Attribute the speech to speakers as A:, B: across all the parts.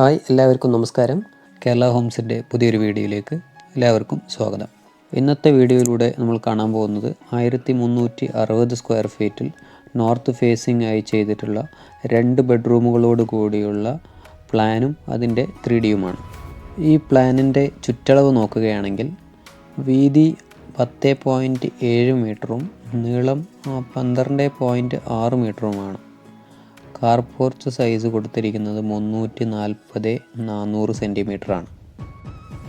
A: Hi എല്ലാവർക്കും നമസ്കാരം. കേരള ഹോംസിന്റെ പുതിയൊരു വീഡിയോയിലേക്ക് എല്ലാവർക്കും സ്വാഗതം. ഇന്നത്തെ വീഡിയോയിലൂടെ നമ്മൾ കാണാൻ പോകുന്നത് ആയിരത്തി മുന്നൂറ്റി അറുപത് സ്ക്വയർ ഫീറ്റിൽ നോർത്ത് ഫേസിംഗ് ആയി ചെയ്തിട്ടുള്ള രണ്ട് ബെഡ്റൂമുകളോട് കൂടിയുള്ള പ്ലാനും അതിന്റെ ത്രീ ഡിയുമാണ് ഈ പ്ലാനിന്റെ ചുറ്റളവ് നോക്കുകയാണെങ്കിൽ വീതി പത്ത് പോയിന്റ് ഏഴ് മീറ്ററും നീളം പന്ത്രണ്ട് പോയിന്റ് ആറ് മീറ്ററുമാണ്. കാർ പോർച്ച് സൈസ് കൊടുത്തിരിക്കുന്നത് മുന്നൂറ്റി നാൽപ്പത് നാനൂറ് സെന്റിമീറ്ററാണ്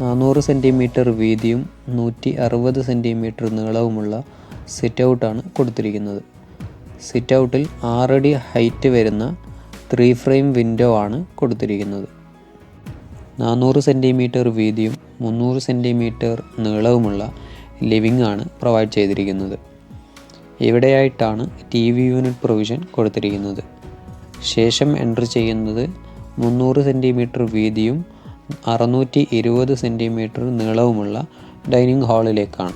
A: നാനൂറ് സെന്റിമീറ്റർ വീതിയും നൂറ്റി അറുപത് സെന്റിമീറ്റർ നീളവുമുള്ള സിറ്റ് ഔട്ടാണ് കൊടുത്തിരിക്കുന്നത്. സിറ്റ് ഔട്ടിൽ ആറടി ഹൈറ്റ് വരുന്ന ത്രീ ഫ്രെയിം വിൻഡോ ആണ് കൊടുത്തിരിക്കുന്നത്. നാനൂറ് സെന്റിമീറ്റർ വീതിയും മുന്നൂറ് സെന്റിമീറ്റർ നീളവുമുള്ള ലിവിംഗ് ആണ് പ്രൊവൈഡ് ചെയ്തിരിക്കുന്നത്. ഇവിടെയായിട്ടാണ് ടി വി യൂണിറ്റ് പ്രൊവിഷൻ കൊടുത്തിരിക്കുന്നത്. ശേഷം എന്റർ ചെയ്യുന്നത് മുന്നൂറ് സെന്റിമീറ്റർ വീതിയും അറുന്നൂറ്റി ഇരുപത് സെന്റിമീറ്റർ നീളവുമുള്ള ഡൈനിങ് ഹാളിലേക്കാണ്.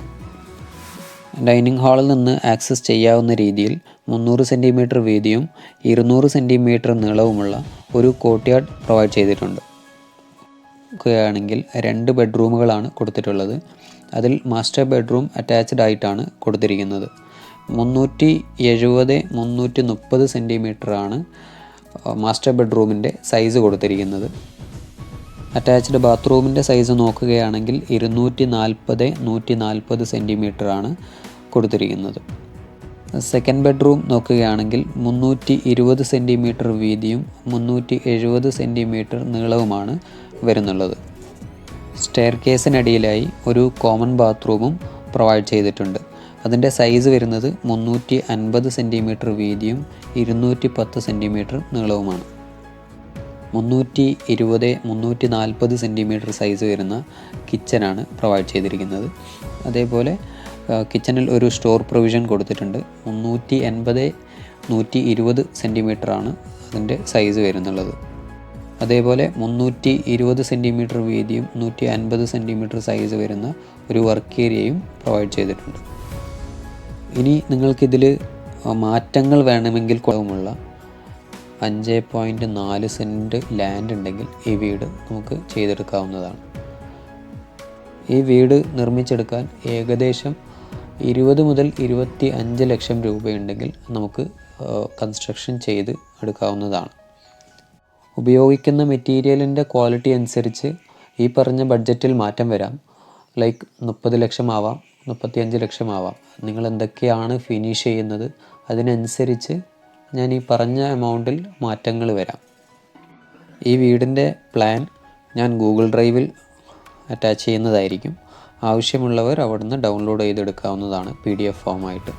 A: ഡൈനിങ് ഹാളിൽ നിന്ന് ആക്സസ് ചെയ്യാവുന്ന രീതിയിൽ മുന്നൂറ് സെന്റിമീറ്റർ വീതിയും ഇരുന്നൂറ് സെന്റിമീറ്റർ നീളവുമുള്ള ഒരു കോർട്ട്യാർഡ് പ്രൊവൈഡ് ചെയ്തിട്ടുണ്ട്. നോക്കുകയാണെങ്കിൽ രണ്ട് ബെഡ്റൂമുകളാണ് കൊടുത്തിട്ടുള്ളത്. അതിൽ മാസ്റ്റർ ബെഡ്റൂം അറ്റാച്ച്ഡ് ആയിട്ടാണ് കൊടുത്തിരിക്കുന്നത്. മുന്നൂറ്റി എഴുപത് മുന്നൂറ്റി മുപ്പത് സെന്റിമീറ്ററാണ് മാസ്റ്റർ ബെഡ്റൂമിന്റെ സൈസ് കൊടുത്തിരിക്കുന്നത്. അറ്റാച്ച്ഡ് ബാത്റൂമിന്റെ സൈസ് നോക്കുകയാണെങ്കിൽ ഇരുന്നൂറ്റി നാൽപ്പത് നൂറ്റി നാൽപ്പത് സെന്റിമീറ്ററാണ് കൊടുത്തിരിക്കുന്നത്. സെക്കൻഡ് ബെഡ്റൂം നോക്കുകയാണെങ്കിൽ മുന്നൂറ്റി ഇരുപത് സെന്റിമീറ്റർ വീതിയും മുന്നൂറ്റി എഴുപത് സെന്റിമീറ്റർ നീളവുമാണ് വരുന്നുള്ളത്. സ്റ്റെയർ കേസിനടിയിലായി ഒരു കോമൺ ബാത്റൂമും പ്രൊവൈഡ് ചെയ്തിട്ടുണ്ട്. അതിന്റെ സൈസ് വരുന്നത് മുന്നൂറ്റി അൻപത് സെന്റിമീറ്റർ വീതിയും ഇരുന്നൂറ്റി പത്ത് സെന്റിമീറ്റർ നീളവുമാണ്. മുന്നൂറ്റി ഇരുപത് മുന്നൂറ്റി നാൽപ്പത് സെന്റിമീറ്റർ സൈസ് വരുന്ന കിച്ചനാണ് പ്രൊവൈഡ് ചെയ്തിരിക്കുന്നത്. അതേപോലെ കിച്ചണിൽ ഒരു സ്റ്റോർ പ്രൊവിഷൻ കൊടുത്തിട്ടുണ്ട്. മുന്നൂറ്റി എൺപത് നൂറ്റി ഇരുപത് സെന്റിമീറ്ററാണ് അതിന്റെ സൈസ് വരുന്നുള്ളത്. അതേപോലെ മുന്നൂറ്റി ഇരുപത് സെന്റിമീറ്റർ വീതിയും നൂറ്റി അൻപത് സെന്റിമീറ്റർ സൈസ് വരുന്ന ഒരു വർക്ക് ഏരിയയും പ്രൊവൈഡ് ചെയ്തിട്ടുണ്ട്. ഇനി നിങ്ങൾക്കിതിൽ മാറ്റങ്ങൾ വേണമെങ്കിൽ കുറവുമുള്ള അഞ്ച് പോയിന്റ് നാല് സെന്റ് ലാൻഡ് ഉണ്ടെങ്കിൽ ഈ വീട് നമുക്ക് ചെയ്തെടുക്കാവുന്നതാണ്. ഈ വീട് നിർമ്മിച്ചെടുക്കാൻ ഏകദേശം ഇരുപത് മുതൽ ഇരുപത്തി അഞ്ച് ലക്ഷം രൂപയുണ്ടെങ്കിൽ നമുക്ക് കൺസ്ട്രക്ഷൻ ചെയ്ത് എടുക്കാവുന്നതാണ്. ഉപയോഗിക്കുന്ന മെറ്റീരിയലിന്റെ ക്വാളിറ്റി അനുസരിച്ച് ഈ പറഞ്ഞ ബഡ്ജറ്റിൽ മാറ്റം വരാം. ലൈക്ക് മുപ്പത് ലക്ഷം ആവാം. മുപ്പത്തിയഞ്ച് ലക്ഷമാവാം. നിങ്ങൾ എന്തൊക്കെയാണ് ഫിനിഷ് ചെയ്യുന്നത്? അതിനനുസരിച്ച് ഞാൻ ഈ പറഞ്ഞ എമൗണ്ടിൽ മാറ്റങ്ങൾ വരാം. ഈ വീടിന്റെ പ്ലാൻ ഞാൻ ഗൂഗിൾ ഡ്രൈവിൽ അറ്റാച്ച് ചെയ്യുന്നതായിരിക്കും. ആവശ്യമുള്ളവർ അവിടുന്ന് ഡൗൺലോഡ് ചെയ്തെടുക്കാവുന്നതാണ് പി ഡി എഫ് ഫോമായിട്ട്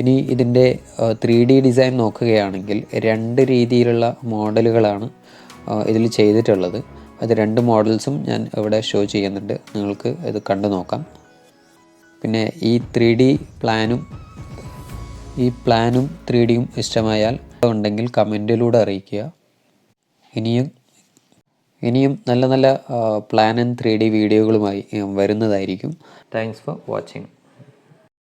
A: ഇനി ഇതിന്റെ ത്രീ ഡി ഡിസൈൻ നോക്കുകയാണെങ്കിൽ രണ്ട് രീതിയിലുള്ള മോഡലുകളാണ് ഇതിൽ ചെയ്തിട്ടുള്ളത്. അത് രണ്ട് മോഡൽസും ഞാൻ ഇവിടെ ഷോ ചെയ്യുന്നുണ്ട്. നിങ്ങൾക്ക് ഇത് കണ്ടു നോക്കാം. പിന്നെ ഈ ത്രീ ഡി പ്ലാനും ഈ പ്ലാനും ത്രീ ഡിയും ഇഷ്ടമായാൽ ഉണ്ടെങ്കിൽ കമന്റിലൂടെ അറിയിക്കുക. ഇനിയും ഇനിയും നല്ല നല്ല പ്ലാൻ ആൻഡ് ത്രീ ഡി വീഡിയോകളുമായി വരുന്നതായിരിക്കും. Thanks for watching